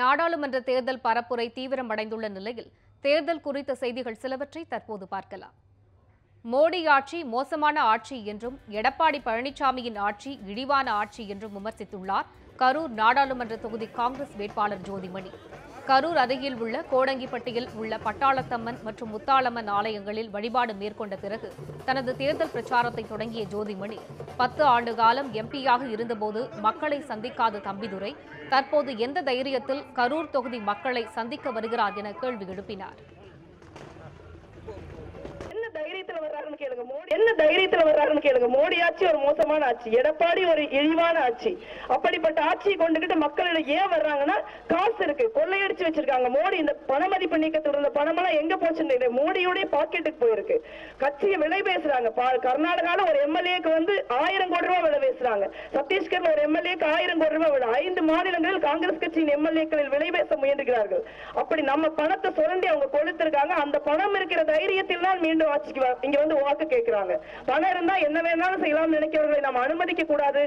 நாடாளுமன்ற தேர்தல் பரப்புரை தீவிரமடைந்துள்ள நிலையில் தேர்தல் குறித்த செய்திகள் சிலவற்றை தற்போது பார்க்கலாம். மோடி ஆட்சி மோசமான ஆட்சி என்றும் எடப்பாடி பழனிசாமியின் ஆட்சி இழிவான ஆட்சி என்றும் விமர்சித்துள்ளார் கரூர் நாடாளுமன்ற தொகுதி காங்கிரஸ் வேட்பாளர் ஜோதிமணி. கரூர் அருகில் உள்ள கோடங்கிப்பட்டியில் உள்ள பட்டாளத்தம்மன் மற்றும் முத்தாளம்மன் ஆலயங்களில் வழிபாடு மேற்கொண்ட பிறகு தனது தேர்தல் பிரச்சாரத்தை தொடங்கிய ஜோதிமணி பத்து ஆண்டு காலம் எம்பியாக இருந்தபோது மக்களை சந்திக்காத தம்பிதுரை தற்போது எந்த தைரியத்தில் கரூர் தொகுதி மக்களை சந்திக்க வருகிறார் என கேள்வி எழுப்பினார் என்ன தைரியத்துல வர்றாருன்னு கேளுங்க மோடி என்ன தைரியத்துல வர்றாருன்னு கேளுங்க. மோடி ஆட்சி ஒரு மோசமான ஆட்சி. எடப்பாடி ஒரு இழிவான ஆட்சி. அப்படிப்பட்ட ஆட்சியை கொண்டுகிட்டு மக்களிடம் ஏன் வர்றாங்கன்னா காசு இருக்கு. கொள்ளையடிச்சு வச்சிருக்காங்க. மோடி இந்த பணமதிப்பு நீக்கத்தில் இருந்த பணமெல்லாம் எங்க போச்சுன்னு மோடியுடைய பாக்கெட்டுக்கு போயிருக்கு. கட்சியை விலை பேசுறாங்க. பா- கர்நாடகால ஒரு எம்எல்ஏக்கு வந்து ஆயிரம் கோடி ரூபாய் விலை பேசுறாங்க. சத்தீஸ்கர்ல ஒரு எம்எல்ஏக்கு ஆயிரம் கோடி ரூபாய் விலை. ஐந்து மாநிலங்களில் காங்கிரஸ் கட்சியின் எம்எல்ஏக்களில் விலை பேச முயன்றுகிறார்கள். அப்படி நம்ம பணத்தை சுரண்டி அவங்க கொடுத்திருக்காங்க அந்த பணம் இருக்கிற தைரியத்தில் தான் மீண்டும் ஆட்சிக்கு இங்க வந்து வாக்கு கேட்கிறாங்க பணம் இருந்தா என்ன வேணாலும் செய்யலாம்னு நினைக்கிறவர்களை நாம் அனுமதிக்க கூடாது.